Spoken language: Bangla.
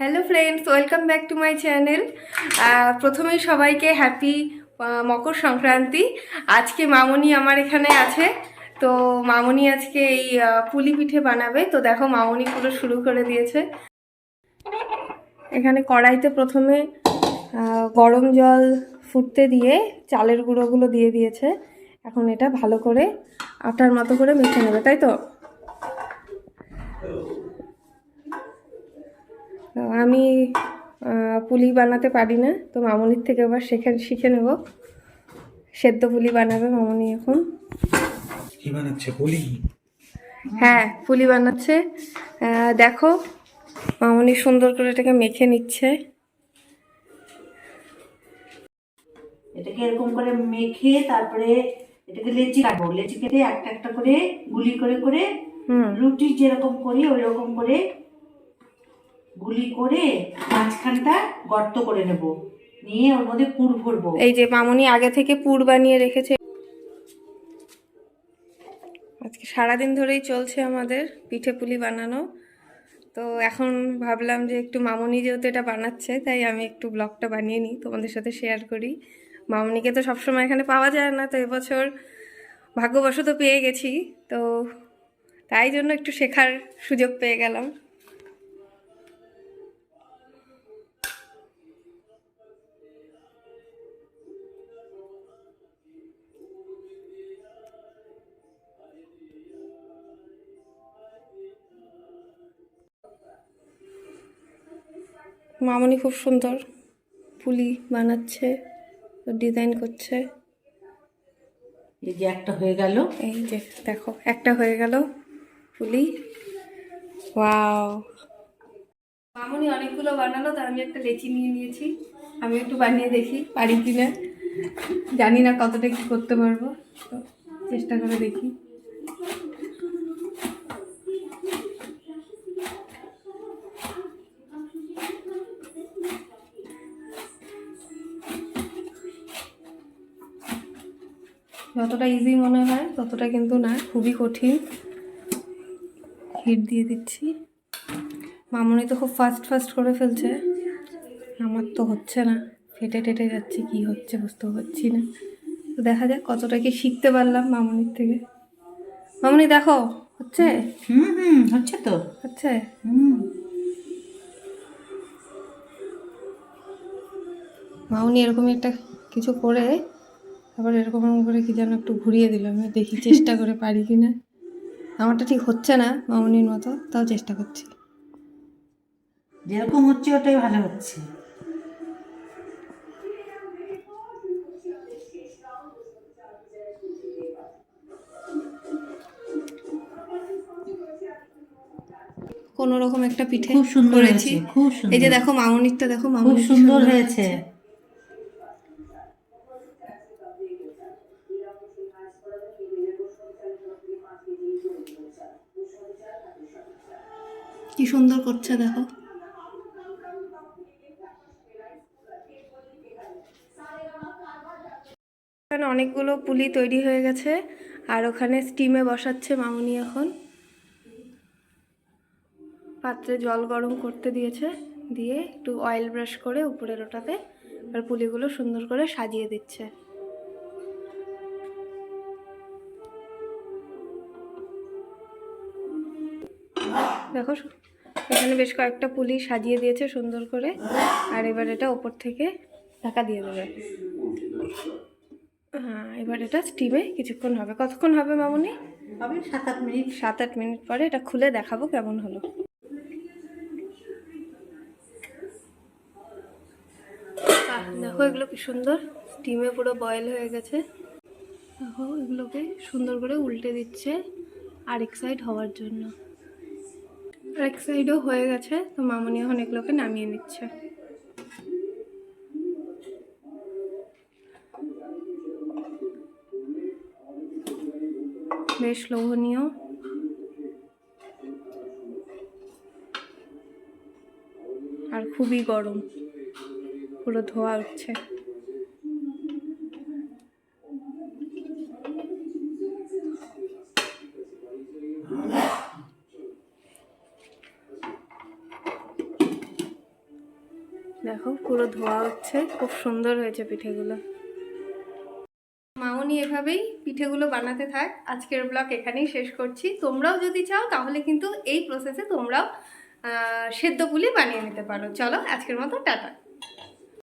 Hello friends welcome back to my channel প্রথমেই সবাইকে হ্যাপি মকর সংক্রান্তি। আজকে মামনি আমার এখানে আছে। তো মামনি আজকে এই পুলি পিঠে বানাবে। তো দেখো মামনি পুরো শুরু করে দিয়েছে। এখানে কড়াইতে প্রথমে গরম জল ফুটতে দিয়ে চালের গুঁড়োগুলো দিয়ে দিয়েছে। এখন এটা ভালো করে আটার মতো করে মেখে নেবে, তাই তো? আমি পুলি বানাতে পারি না তো মামনির থেকে এবার শেখে শিখে নেব। সেদ্ধ পুলি বানাবে মামনি এখন। কি বানাচ্ছে? বলি হ্যাঁ পুলি বানাচ্ছে। দেখো মামনি সুন্দর করে এটাকে মেখে নিচ্ছে। এটাকে এরকম করে মেখে তারপরে এটাকে লেচি কাটবো। লেচি কেটে একটা একটা করে গুলি করে করে হুম। রুটি যেরকম করি ওই রকম করে গুলি করে মাঝখানটা গর্ত করে নেব। নিয়ে ওর মধ্যে পুর এই যে মামনি আগে থেকে পুর বানিয়ে রেখেছে। আজকে সারাদিন ধরেই চলছে আমাদের পিঠে পুলি বানানো। তো এখন ভাবলাম যে একটু মামনি যেহেতু এটা বানাচ্ছে, তাই আমি একটু ব্লগটা বানিয়ে নিই, তোমাদের সাথে শেয়ার করি। মামনিকে তো সবসময় এখানে পাওয়া যায় না, তো এবছর ভাগ্যবশত পেয়ে গেছি। তো তাই জন্য একটু শেখার সুযোগ পেয়ে গেলাম। মামনি খুব সুন্দর। পুলি বানাচ্ছে ডিজাইন করছে। এই যে একটা হয়ে গেল। এই যে দেখো একটা হয়ে গেল পুলি। ওয়াও মামনি অনেকগুলো বানালো তার আমি একটা লেচি নিয়ে নিয়েছি। আমি একটু বানিয়ে দেখি পারি কি না জানি না কতটা কি করতে পারব। তো চেষ্টা করে দেখি। যতটা ইজি মনে হয় ততটা কিন্তু না খুবই কঠিন। হিট দিয়ে দিচ্ছি। মামনি তো খুব ফাস্ট ফাস্ট করে ফেলছে। আমার তো হচ্ছে না। ফেটে টেটে যাচ্ছে কি হচ্ছে বুঝতে পারছি না। তো দেখা যাক কতটা কি শিখতে পারলাম মামনির থেকে। মামনি দেখো হচ্ছে? হুম হুম হচ্ছে তো। হচ্ছে? হুম। মামনি এরকমই একটা কিছু করে আবার এরকম করে কি যেন একটু ঘুরিয়ে দিল। আমি দেখি চেষ্টা করে পারি কি না আমারটা ঠিক হচ্ছে না মামনির মতো তাও চেষ্টা করছি। যেরকম হচ্ছে ওটাই ভালো হচ্ছে। কোনো রকম একটা পিঠে খুব সুন্দর হয়েছে খুব সুন্দর। এই যে দেখো মামনিরটা দেখো খুব মামনি সুন্দর হয়েছে। কি সুন্দর করছে দেখো। এখানে অনেকগুলো পুলি তৈরি হয়ে গেছে, আর ওখানে স্টিমে বসাচ্ছে মামুনি এখন। পাত্রে জল গরম করতে দিয়েছে, দিয়ে একটু অয়েল ব্রাশ করে উপরের ওটাতে আর পুলিগুলো সুন্দর করে সাজিয়ে দিচ্ছে। দেখো এখানে বেশ কয়েকটা পুলি সাজিয়ে দিয়েছে সুন্দর করে। আর এবার এটা ওপর থেকে ঢাকা দিয়ে দেবে। হ্যাঁ এবার এটা স্টিমে কিছুক্ষণ হবে। কতক্ষণ হবে মামুনি? হবে সাত আট মিনিট। সাত আট মিনিট পরে এটা খুলে দেখাবো কেমন হলো। দেখো এগুলো কি সুন্দর? স্টিমে পুরো বয়েল হয়ে গেছে। দেখো এগুলোকে সুন্দর করে উল্টে দিচ্ছে আরেক সাইড হওয়ার জন্য। আরেক সাইডও হয়ে গেছে, তো মামনি এখন এগুলোকে নামিয়ে নিচ্ছে। বেশ লোভনীয়। আর খুবই গরম, পুরো ধোয়া উঠছে। দেখো, পুরো ধোয়া হচ্ছে, খুব সুন্দর হয়েছে পিঠেগুলো। মামনি এভাবেই পিঠেগুলো বানাতে থাক। আজকের ব্লগ এখানেই শেষ করছি। তোমরাও যদি চাও, তাহলে কিন্তু এই প্রসেসে তোমরাও সেদ্ধ পুলি বানিয়ে নিতে পারো। চলো, আজকের মতো, টাটা।